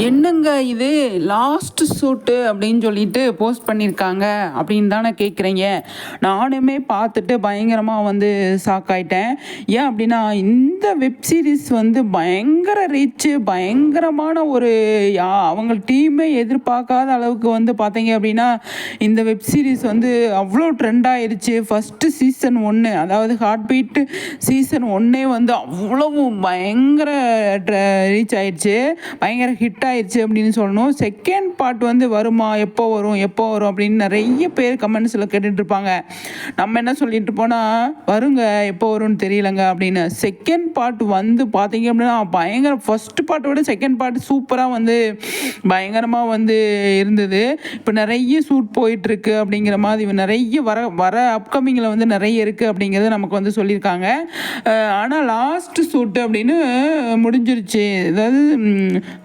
என்னங்க இது? Last shoot அப்படின்னு சொல்லிட்டு போஸ்ட் பண்ணியிருக்காங்க அப்படின்னு தானே கேட்குறீங்க நானுமே பார்த்துட்டு பயங்கரமாக வந்து ஷாக் ஆகிட்டேன் ஏன் அப்படின்னா இந்த வெப் சீரிஸ் வந்து பயங்கர ரீச்சு பயங்கரமான ஒரு யா அவங்க டீமே எதிர்பார்க்காத அளவுக்கு வந்து பார்த்தீங்க அப்படின்னா இந்த வெப் சீரிஸ் வந்து அவ்வளோ ட்ரெண்ட் ஆயிடுச்சு ஃபஸ்ட்டு சீசன் ஒன்று அதாவது ஹார்ட் பீட் சீசன் ஒன்னே வந்து அவ்வளவு பயங்கர ரீச் ஆயிடுச்சு பயங்கர ஹிட் ஆயிடுச்சு அப்படின்னு சொல்லணும். செகண்ட் பார்ட் வந்து வருமா? எப்போ வரும்? எப்போ வரும்? அப்படின்னு நிறைய பேர் கமெண்ட்ஸில் கேட்டுட்டு இருப்பாங்க. நம்ம என்ன சொல்லிட்டு போனால் வருங்க எப்போ வரும்னு தெரியலங்க அப்படின்னு. செகண்ட் பார்ட் வந்து பார்த்தீங்க அப்படின்னா பயங்கர ஃபர்ஸ்ட் பார்ட்டோட செகண்ட் பார்ட் சூப்பராக வந்து பயங்கரமாக வந்து இருந்தது. இப்போ நிறைய ஷூட் போயிட்டுருக்கு அப்படிங்கிற மாதிரி நிறைய வர வர அப்கமிங்கில் வந்து நிறைய இருக்குது அப்படிங்கிறத நமக்கு வந்து சொல்லியிருக்காங்க. ஆனால் லாஸ்ட் ஷூட் அப்படின்னு முடிஞ்சிருச்சு. அதாவது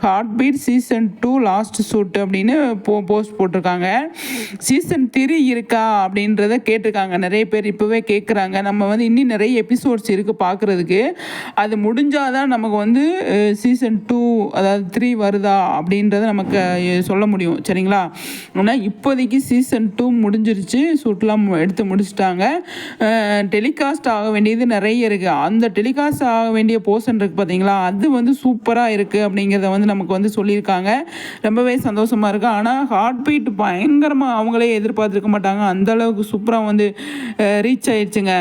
heart beat season two last shoot அப்படின்னு போ போஸ்ட் போட்டிருக்காங்க. சீசன் த்ரீ இருக்கா அப்படின்றத கேட்டிருக்காங்க. நிறைய பேர் இப்போவே கேட்குறாங்க நம்ம வந்து இன்னும் நிறைய எபிசோட்ஸ் இருக்குது பார்க்குறதுக்கு. அது முடிஞ்சால் தான் நமக்கு வந்து சீசன் டூ அதாவது த்ரீ வருதா அப்படின்றத நமக்கு சொல்ல முடியும். சரிங்களா? ஆனால் இப்போதைக்கு சீசன் டூ முடிஞ்சிருச்சு. ஷூட்லாம் எடுத்து முடிச்சிட்டாங்க. டெலிகாஸ்ட் ஆக வேண்டியது நிறைய இருக்குது அந்த டெலிகாஸ்ட் ஆக வேண்டிய போர்ஷன் இருக்குது பார்த்தீங்களா அது வந்து சூப்பராக இருக்குது அப்படிங்கிறத வந்து நமக்கு வந்து சொல்லியிருக்காங்க. ரொம்பவே சந்தோஷமாக இருக்குது ஆனால் ஹார்ட் பீட் பயங்கரமாக அவங்களே எதிர்பார்த்துருக்க மாட்டாங்க. அந்த அளவுக்கு சூப்பராக வந்து ரீச் ஆயிடுச்சுங்க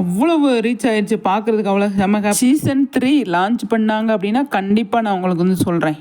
அவ்வளவு ரீச் ஆயிடுச்சு பார்க்குறதுக்கு அவ்வளோ செம சீசன் த்ரீ லான்ச் பண்ணாங்க அப்படின்னா கண்டிப்பாக நான் உங்களுக்கு வந்து சொல்கிறேன்